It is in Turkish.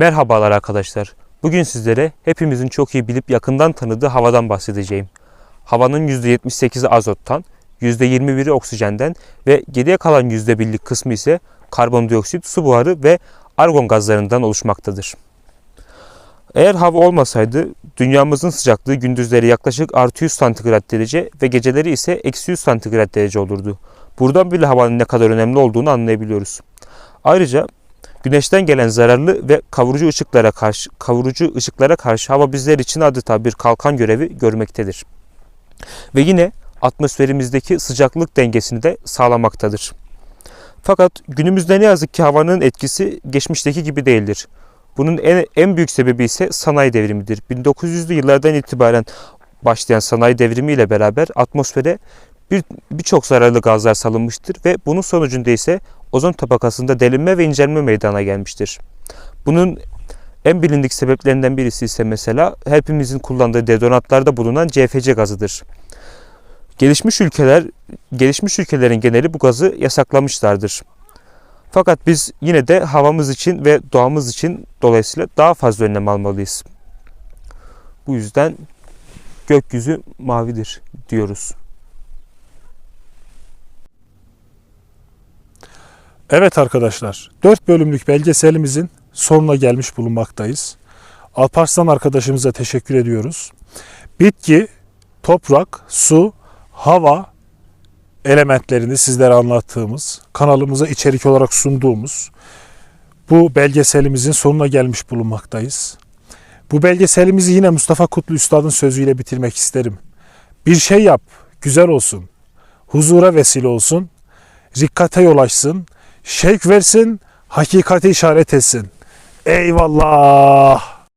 Merhabalar arkadaşlar. Bugün sizlere hepimizin çok iyi bilip yakından tanıdığı havadan bahsedeceğim. Havanın %78'i azottan, %21'i oksijenden ve geriye kalan %1'lik kısmı ise karbondioksit, su buharı ve argon gazlarından oluşmaktadır. Eğer hava olmasaydı dünyamızın sıcaklığı gündüzleri yaklaşık artı 100 santigrat derece ve geceleri ise eksi 100 santigrat derece olurdu. Buradan bile havanın ne kadar önemli olduğunu anlayabiliyoruz. Ayrıca güneşten gelen zararlı ve kavurucu ışıklara karşı kavurucu ışıklara karşı hava bizler için adeta bir kalkan görevi görmektedir. Ve yine atmosferimizdeki sıcaklık dengesini de sağlamaktadır. Fakat günümüzde ne yazık ki havanın etkisi geçmişteki gibi değildir. Bunun en, en büyük sebebi ise sanayi devrimidir. 1900'lü yıllardan itibaren başlayan sanayi devrimi ile beraber atmosfere bir birçok zararlı gazlar salınmıştır ve bunun sonucunda ise ozon tabakasında delinme ve incelme meydana gelmiştir. Bunun en bilindik sebeplerinden birisi ise mesela hepimizin kullandığı deodorantlarda bulunan CFC gazıdır. Gelişmiş ülkeler, gelişmiş ülkelerin geneli bu gazı yasaklamışlardır. Fakat biz yine de havamız için ve doğamız için dolayısıyla daha fazla önlem almalıyız. Bu yüzden gökyüzü mavidir diyoruz. Evet arkadaşlar, 4 bölümlük belgeselimizin sonuna gelmiş bulunmaktayız. Alparslan arkadaşımıza teşekkür ediyoruz. Bitki, toprak, su, hava elementlerini sizlere anlattığımız, kanalımıza içerik olarak sunduğumuz bu belgeselimizin sonuna gelmiş bulunmaktayız. Bu belgeselimizi yine Mustafa Kutlu Üstad'ın sözüyle bitirmek isterim. Bir şey yap, güzel olsun. Huzura vesile olsun. Rikkate yol açsın şevk versin, hakikati işaret etsin. Eyvallah.